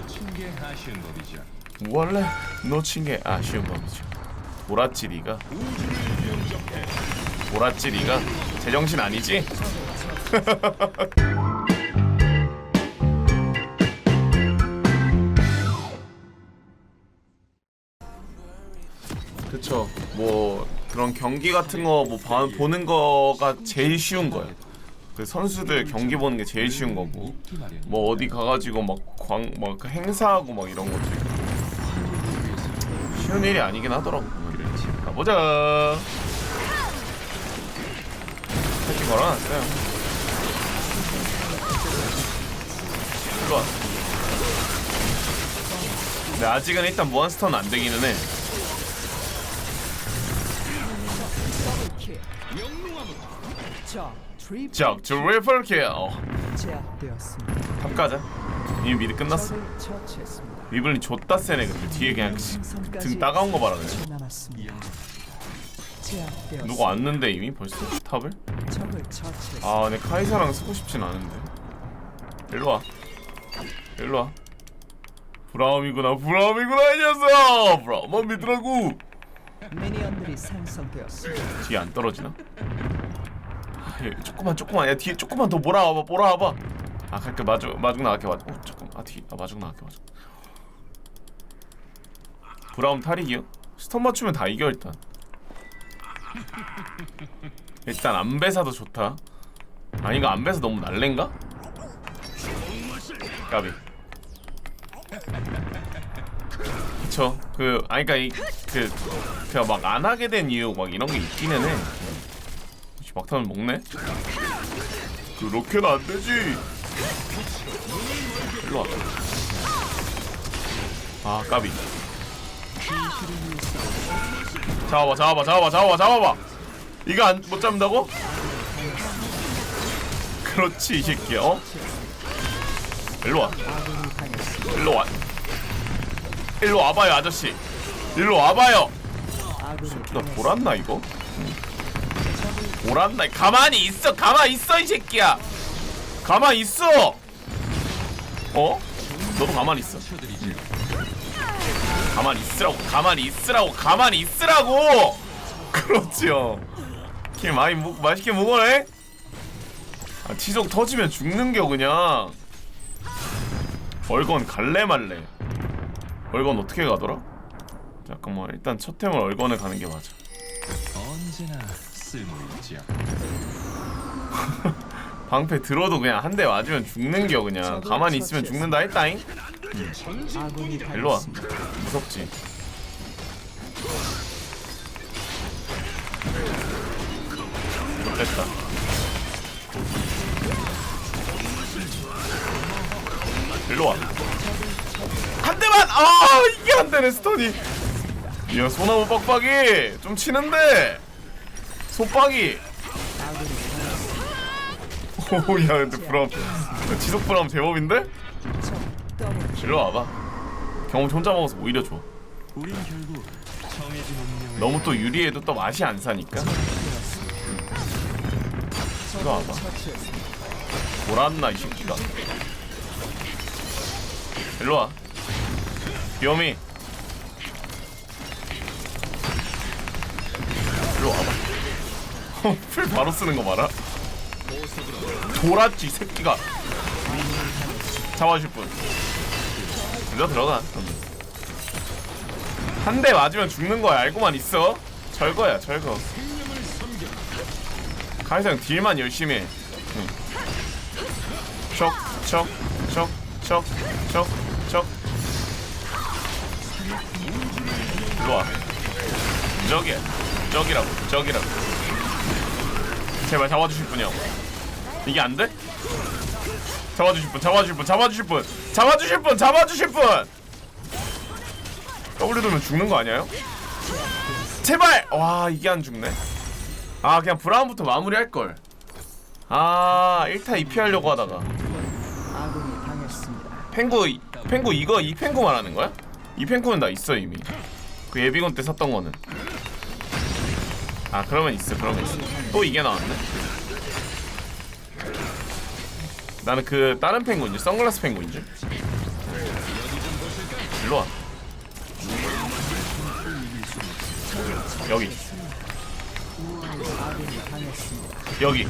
놓친 게 아쉬운 법이죠. 원래 놓친 게 아쉬운 법이죠. 보라찌리가 보라찌리가 제정신 아니지? 그쵸. 뭐 그런 경기 같은 거 뭐 보는 거가 제일 쉬운 거예요. 그 선수들 경기 보는 게 제일 쉬운 거고 뭐 어디 가가지고 막광막 행사하고 막 이런 것도 있고 쉬운 일이 아니긴 하더라고. 가보자. 새끼 걸어놨어요. 일로 와. 근데 아직은 일단 몬스터는 안 되기는 해. 자, 적 트리플 킬. 제압되었습니다. 탑 가자. 이미 미드 끝났어. 적을 처치했습니다. 위블린 좆다 세네 근데 뒤에 그냥 시- 등 따가운 거 봐라 그냥. 남았습니다. 제압되었습니다. 누가 왔는데 이미 벌써 탑을? 적을 처치했습니다. 아, 내 카이사랑 쓰고 싶진 않은데. 일로 와. 일로 와. 브라움이구나, 브라움이구나 이 녀석. 브라움만 믿으라고. 미니언들이 생성되었습니다. 뒤에 안 떨어지나? 조금만, 조금만, 야 뒤에 조금만 더 몰아와봐, 몰아와봐. 아, 갈게 마중, 마중 나갈게 마중. 어, 잠깐, 아 뒤, 아 마중 나갈게 마중. 브라움 탈이기요? 스턴 맞추면 다 이겨 일단. 일단 안배사도 좋다. 아니 이거 안배사 너무 날랜가? 까비. 그쵸. 그 아니 그니까 이그 그냥 막 안 하게 된 이유 막 이런 게 있기는 해. 막타는 먹네? 그렇게는 안 되지. 일로 와. 아 까비. 잡아봐 잡아봐 잡아봐 잡아봐 잡아봐. 이거 안 못 잡는다고? 그렇지 이 새끼야. 어? 일로 와. 일로 와. 일로 와봐요 아저씨. 일로 와봐요. 나 돌았나 이거? 돌았나? 가만히 있어, 가만히 있어 이 새끼야. 가만히 있어. 어? 너도 가만히 있어. 가만히 있으라고, 가만히 있으라고, 가만히 있으라고. 그렇지요. 킬 많이 먹, 맛있게 먹어래. 아, 치속 터지면 죽는겨 그냥. 얼건 갈래 말래. 얼건 어떻게 가더라? 잠깐만 일단 첫 템을 얼건을 가는 게 맞아. 언제나 쓸모있죠. 방패 들어도 그냥 한 대 맞으면 죽는 겨 그냥. 가만히 있으면 죽는다 했다잉? 아군이 일로 와. 당했습니다. 무섭지. 됐다. 일로 와 한 대만! 아 이게 안 되네 스톤이. 야 소나무 빡빡이. 좀 치는데 소빡이. 오야 근데 브라움 지속 브라움 제법인데? 일로 와봐. 경험 혼자 먹어서 오히려 좋아. 너무 또 유리해도 또 맛이 안 사니까. 일로 와봐. 돌았나 이 새끼가. 일로 와. 비염이 풀 바로 쓰는 거 봐라 돌았지 이 새끼가 잡아줄 분 들어 들어가 한 대 맞으면 죽는 거야 알고만 있어 절거야 절거 가이상 딜만 열심히 해 척, 척, 척, 척, 척, 척. 일로 와. 저기야. 저기라고. 저기라고. 제발 잡아주실 분이요. 이게 안 돼? 잡아주실 분, 잡아주실 분, 잡아주실 분, 잡아주실 분, 잡아주실 분. W 돌면 죽는 거 아니에요? 제발! 와 이게 안 죽네. 아 그냥 브라운부터 마무리할 걸. 아 1타 2피 하려고 하다가. 펭구 이- 펭구 이거 이 펭구 말하는 거야? 이 펭구는 나 있어 이미 그 예비군 때 샀던 거는 아 그러면 있어 그러면 있어 또 이게 나왔네 나는 그 다른 펭구인 줄 선글라스 펭구인 줄 일로 와 여기. 여기.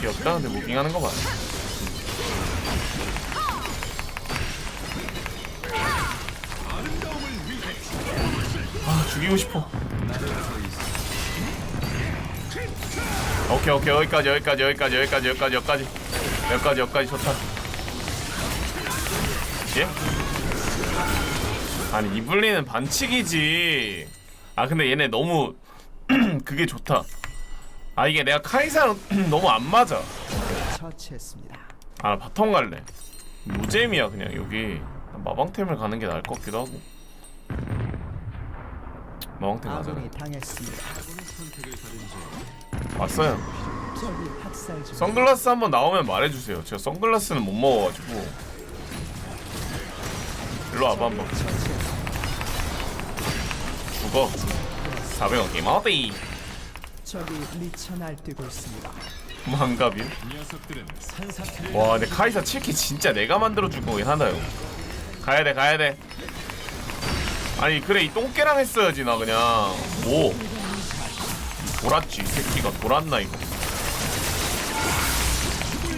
귀엽다 근데 무빙하는 거 봐. 죽이고 싶어. 오케이 오케이 여기까지 여기까지 여기까지 여기까지 여기까지 여기까지 여기까지 여기까지 좋다. 예? 아니 이블리는 반칙이지. 아 근데 얘네 너무 그게 좋다. 아 이게 내가 카이사랑 너무 안 맞아. 처치했습니다. 아나 바텀 갈래. 노잼이야 그냥 여기 마방템을 가는 게 나을 것 같기도 하고. 아군이 당했습니다. 왔어요. 적이 학살 중. 선글라스 한번 나오면 말해주세요. 제가 선글라스는 못 먹어가지고. 일로 와봐 한번. 죽어. 400원 게임 어디? 적이 미쳐 날뛰고 있습니다. 와 근데 카이사 7키 진짜 내가 만들어준 거긴 하나요 가야 돼 가야 돼 아니 그래 이 똥개랑 했어야지 나 그냥. 오. 돌았지 이 새끼가. 돌았나 이거.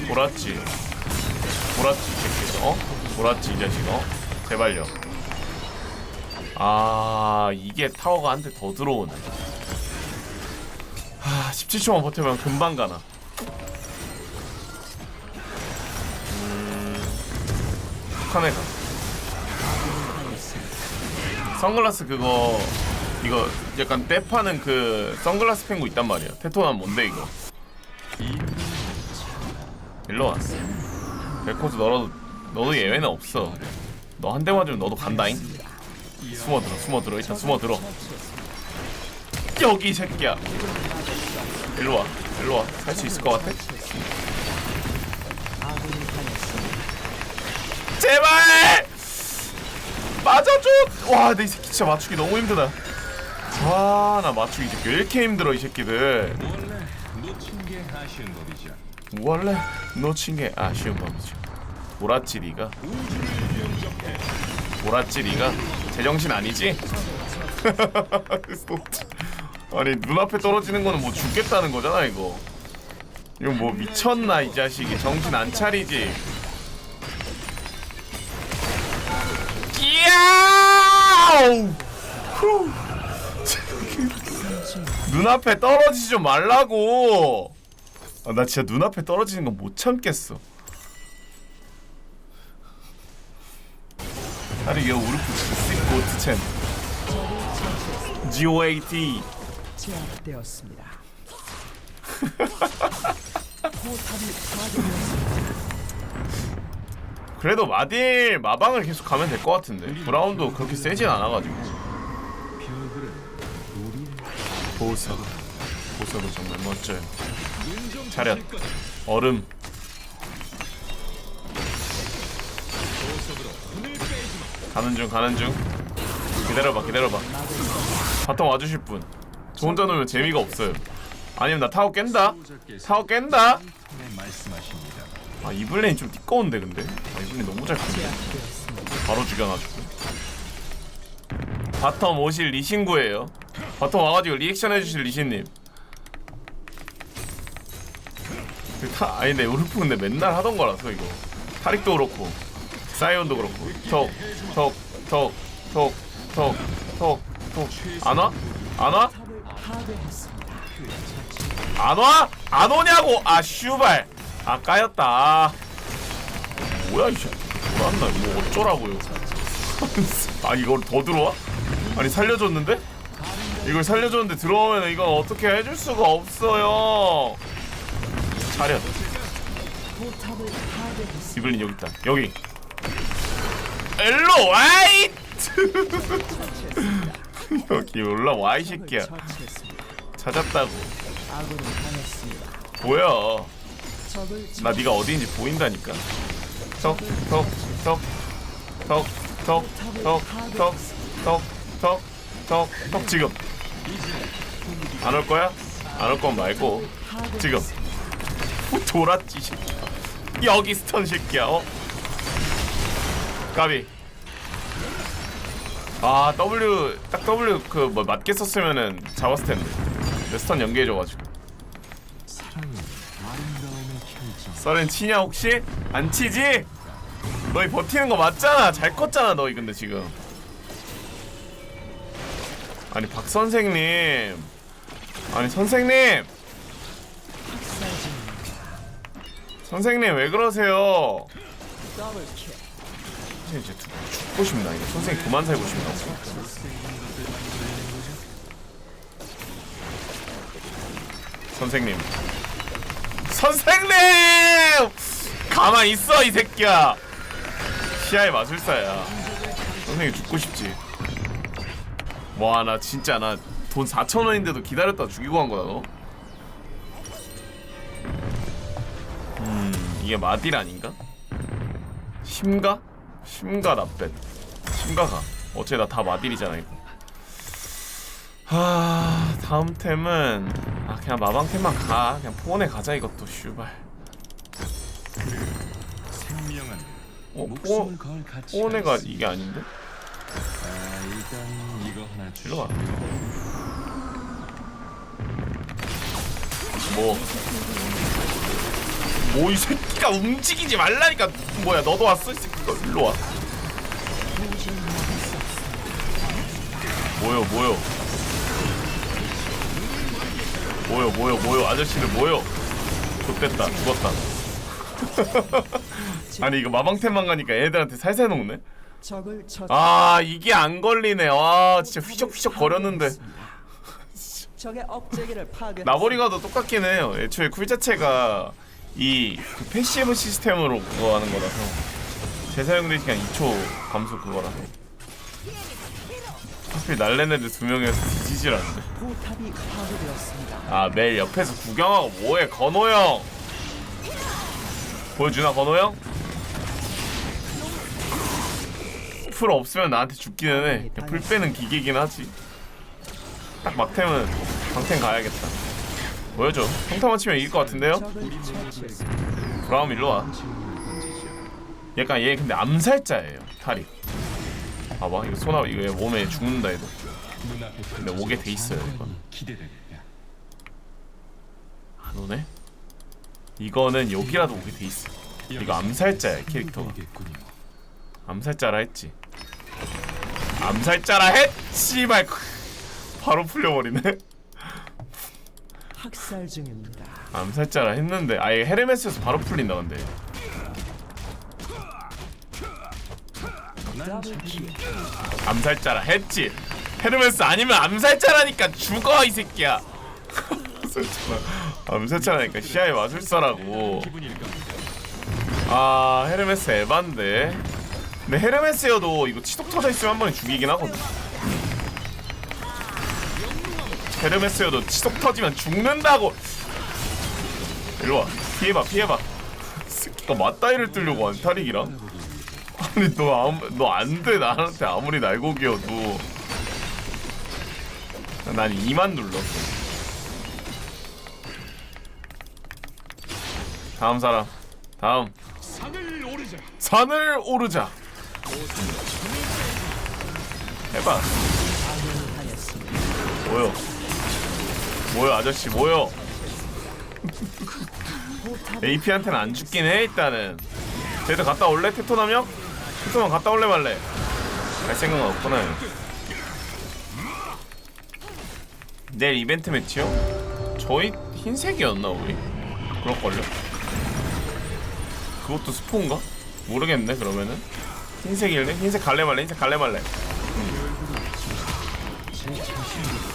돌았지. 돌았지 이 새끼 어? 돌았지 이 자식 어? 제발요. 아 이게 타워가 한 대 더 들어오네. 하 17초만 버티면 금방 가나. 북한에 가. 선글라스 그거 이거 약간 때 파는 그 선글라스 pen구 있단 말이야. 테토난 뭔데 이거? 일로 와. 백호즈 너도 너도 예외는 없어. 너 한 대 맞으면 너도 간다잉. 숨어 들어, 숨어 들어, 일단 숨어 들어. 여기 이 새끼야. 일로 와, 일로 와. 살수 있을 것 같아? 제발 맞아줘? 와내 새끼 진짜 맞추기 너무 힘드다. 와 나 맞추기 이제 왜 이렇게 힘들어 이 새끼들. 원래 놓친 게 아쉬운 법이죠. 원래? 놓친 게 아쉬운 법이죠 돌았지 니가? 돌았지 니가? 제정신 아니지? 아니 눈앞에 떨어지는 거는 뭐 죽겠다는 거잖아 이거. 이거 뭐 미쳤나 이 자식이. 정신 안 차리지 이야 눈앞에 떨어지지 좀 말라고 아, 나 진짜 눈앞에 떨어지는 건 못 참겠어 하리요 우르프 고트첸 GOAT 제압되었습니다. 포탑이 파괴되었습니다. 그래도 마딜 마방을 계속 가면 될 것 같은데. 브라운도 그렇게 세진 않아가지고. 보석 보석은 정말 멋져요. 차렷. 얼음. 가는 중 가는 중. 기다려봐 기다려봐. 바텀 와주실 분저 혼자 놓으면 재미가 없어요. 아니면 나 타워 깬다? 타워 깬다? 말씀하십니다. 아 이블레인 좀 띠꺼운데 근데? 아 이블레인 너무 잘 제압되었습니다. 바로 죽여놔주고. 바텀 오실 리신구예요. 바텀 와가지고 리액션 해주실 리신님. 그 타, 아니 근데 우르프 근데 맨날 하던 거라서 이거. 타릭도 그렇고 사이온도 그렇고. 톡톡톡톡톡톡톡안 와? 안 와? 안 와? 안 오냐고! 아 슈발 아 까였다 아. 뭐야 이 새끼 돌았나 이거 어쩌라고요 아 이걸 더 들어와? 아니 살려줬는데? 이걸 살려줬는데 들어오면 이건 어떻게 해줄 수가 없어요 파괴했습니다. 이블린 여기 있다 여기 일로 와이 여기 올라와 이 새끼야. 찾았다고. 뭐야 나 네가 어디인지 보인다니까. 턱 턱 턱 턱 턱 턱 턱 턱 턱 턱 턱 지금 안 올 거야? 안 올 건 말고 지금 돌았지. 새끼. 여기 스턴 새끼야 어? 까비 아 W 딱 W 그 뭐 맞게 썼으면은 잡았을 텐데 내 스턴 연계해줘가지고 썰은 치냐 혹시? 안 치지? 너희 버티는 거 맞잖아. 잘 컸잖아 너희 근데 지금. 아니 박 선생님. 아니 선생님. 선생님 왜 그러세요? 죽, 죽고 싶나 이거? 선생님 그만 살고 싶나? 선생님 선생님! 가만 있어 이 새끼야. 시야의 마술사야. 선생님 죽고 싶지? 와 나 진짜 나 돈 4천 원인데도 기다렸다 죽이고 간 거다 너. 음 이게 마딜 아닌가? 심가? 심가 나뱃 심가가. 어째 나 다 마딜이잖아 이거. 하 다음 템은 아 그냥 마방템만 가 그냥 폰에 가자 이것도 슈발 생명은 어, 목숨을 걸 가치가 폰에가 있습니다. 이게 아닌데? 아, 일단 이거 하나 일로 와. 뭐. 뭐 이 새끼가 움직이지 말라니까 뭐야 너도 왔어? 이 새끼가 일로 와 뭐요 뭐요 뭐요 뭐요 뭐요 아저씨들 뭐요 좋됐다 죽었다 아니 이거 마방템만 가니까 애들한테 살살 녹네. 아 이게 안 걸리네 아 진짜 휘적휘적 거렸는데. 나버리가도 똑같긴 해요. 애초에 쿨 자체가 이 그 패시브 시스템으로 그거 하는 거라서 재사용된 시간 2초 감소 그거라서 하필 날랜 애들 두 명이어서 뒤지질 않네. 포탑이 파괴되었습니다. 아 매일 옆에서 구경하고 뭐해 건호 형 보여주나 건호 형? 풀 없으면 나한테 죽기는 해. 그냥 풀 빼는 기계긴 하지. 딱 막템은 방템 가야겠다. 보여줘. 평타만 치면 이길 것 같은데요? 적을 처치했습니다. 브라움 일로 와. 약간 얘 근데 암살자예요. 탈이. 봐봐 이거 소나 이거 얘 몸에 죽는다. 눈앞에 근데 오게 돼 있어요. 기대됩니다. 안 오네? 이거는 여기라도 오게 돼 있어. 이거 암살자야 캐릭터가. 암살자라 했지. 암살자라 했지 말. 바로 풀려버리네. 학살 중입니다. 암살자라 했는데 아예 헤르메스에서 바로 풀린다 근데. 더블킬. 암살자라 했지. 헤르메스 아니면 암살자라니까 죽어 이 새끼야. 암살자라. 암살자라니까 시야의 마술사라고. 아 헤르메스 에반데. 근데 헤르메스여도 이거 치독 터져 있으면 한 번에 죽이긴 하거든. 헤르메스여도 치독 터지면 죽는다고. 일로 와. 피해봐 피해봐. 새끼가 맞다이를 뜨려고 한 탈익이랑. 아니 너 아무 너 안 돼 나한테 아무리 날고기여도. 난 2만 눌렀어. 다음 사람. 다음. 산을 오르자. 산을 오르자. 해봐. 뭐요? 뭐요 아저씨 뭐요? AP한테는 안 죽긴 해 일단은. 쟤도 갔다 올래 테토남 형? 테토남 갔다 올래 말래? 갈 생각은 없구나. 내일 이벤트 매치요? 저희 흰색이었나 우리? 그럴걸요? 그것도 스폰가? 모르겠네 그러면은 흰색일래? 흰색 갈래 말래? 흰색 갈래 말래?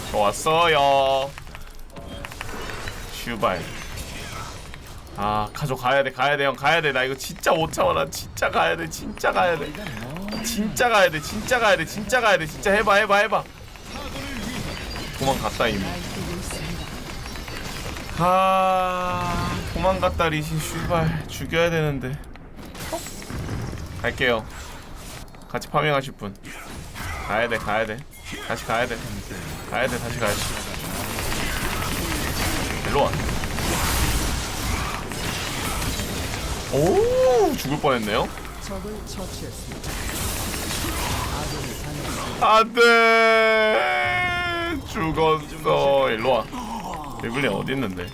저 왔어요 슈발 아 가족 가야 돼 가야 돼 형 가야 돼 나 이거 진짜 못 참아. 나 진짜 가야 돼 진짜 가야 돼. 진짜 가야 돼 진짜 가야 돼 진짜 가야 돼. 진짜 해봐 해봐 해봐. 도망갔다 이미. 아 도망갔다 리신. 슈발 죽여야 되는데. 갈게요. 같이 파밍하실 분. 가야 돼 가야 돼. 다시 가야 돼. 가야 돼 다시 가야 돼. 일로 와 오 죽을 뻔했네요. 안돼 죽었어 일로 와. 데블린 어디 있는데?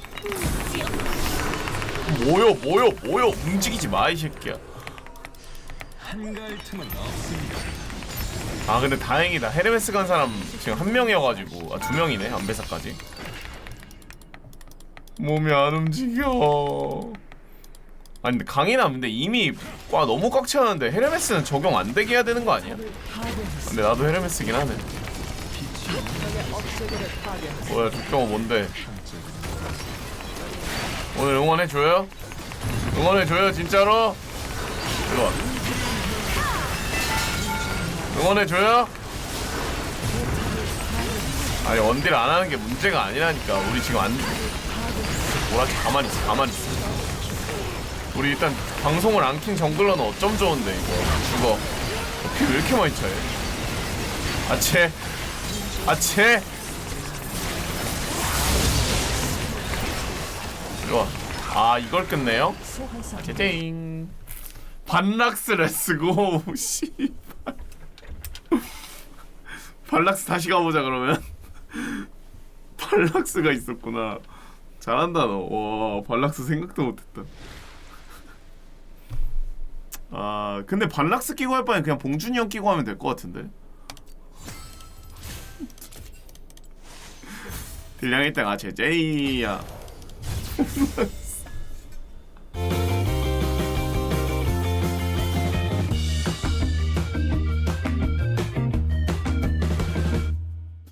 뭐요 뭐요 뭐요 움직이지 마 이 새끼야. 아 근데 다행이다 헤르메스 간 사람 지금 한 명이어가지고 아 두 명이네 안배사까지 몸이 안 움직여 아니 근데 강인아 근데 이미 와 너무 꽉 채웠는데 헤르메스는 적용 안 되게 해야 되는 거 아니야? 근데 나도 헤르메스긴 하네 뭐야 족경호 뭔데 오늘 응원해줘요? 응원해줘요 진짜로? 일로와 응원해줘요? 아니 원딜 안 하는 게 문제가 아니라니까 우리 지금 안 뭐라지 가만히 있어 가만히 있어 우리 일단 방송을 안 킨 정글러는 어쩜 좋은데 이거. 죽어. 피 왜 이렇게 많이 차요? 아채! 아채! 이리와. 아 이걸 끝내요? 제ting 반락스를 쓰고 씨 발락스 다시 가보자 그러면. 발락스가 있었구나. 잘한다 너와 발락스 생각도 못했다 아 근데 발락스 끼고 할 바엔 그냥 봉준이 형 끼고 하면 될 것 같은데? 딜량 1등 아 제제이야